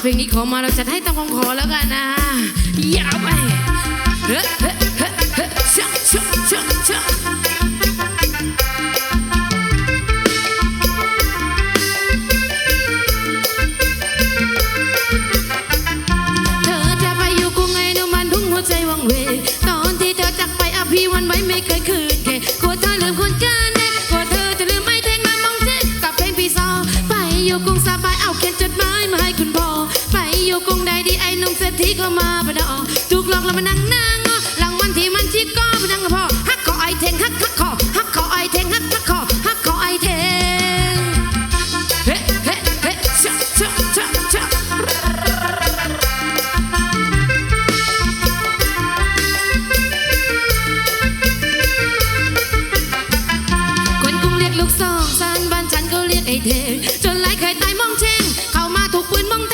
เพลงนี้ขอมาเราจะให้ตามคำขอแล้วกันนะยาวไปเฮ้เฮ้เฮ้เฮ้ชะชะชะชะเธอจะไปอยู่กรุงไงดูมันทุ่งหัวใจวังเวตอนที่เธอจากไปอภีวันไว้ไม่เคยคืนแค่กัวเธอลืมคนกันแน่กัวเธอจะลืมไอ้แทงมามองเช็กับเพลงพี่ซอไปอยู่กรุงสบายเอาเขียนจดหมายมาให้คุณ อ้หนุ่มเศรษฐีก็มาปะดอถูกหลอกแล้วมานั่งนั่งหลังวันที่มันชิดก็มานั่งกับพ่อฮักคอไอ้แทงฮักฮักคอฮักคอไอ้แทงฮักฮักคอฮักคอไอ้แทงเฮ้เฮ้เฮ้ชะชะชะชะคนกรุงเรียกลูกสองสันบ้านฉันก็เรียกไอเทงจนหลายเคยตายมองเชงเข้ามาถูกปืนมั่ง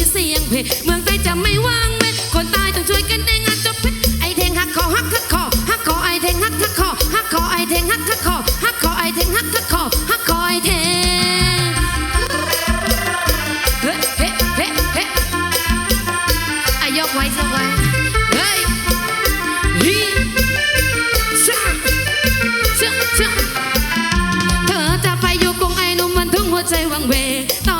มีเสียงเพลงเมืองใต้จะไม่ว่างไหมคนใต้ต้องช่วยกันเองอะจบเพชรไอเทงหักคอหักหักคอหักคอไอเทงหักหักคอหักคอไอเทงหักหักคอหักคอไอเทงหักหักคอหักคอไอเทงเฮ้เฮ้เฮ้เฮ้อายกไว้ยกไว้เฮ้ยฮีชะชะชะเธอจะไปอยู่กรุงไอ้หนุ่มมันทุ่งหัวใจวังเวงตอน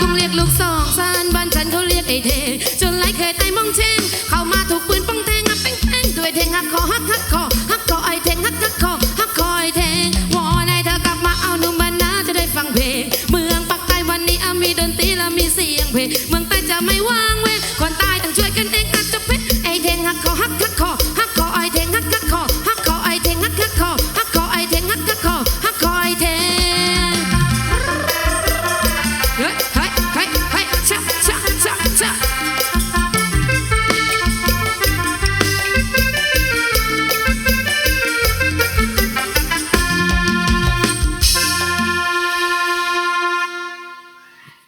คงเรียกลูกสองซานบ้านฉันเขาเรียกไอเทงจนหลเคยตายมองเชงเข้ามาถูกปืนป้องแทงอะแป้งแป้งด้วยเทงฮักคอฮักฮักคอฮักคอไอเทงฮักฮักคอฮักคอไอเทงวอนให้เธอกลับมาเอาหนุ่มบ้านนาจะได้ฟังเพลงเมืองปักใต้วันนี้มีดนตรีและมีเสียงเพลงเมืองใต้จะไม่ว่างเว้คนใต้ต้องช่วยกันเองอาจจะเป็นไอเทงฮักคอฮักคอ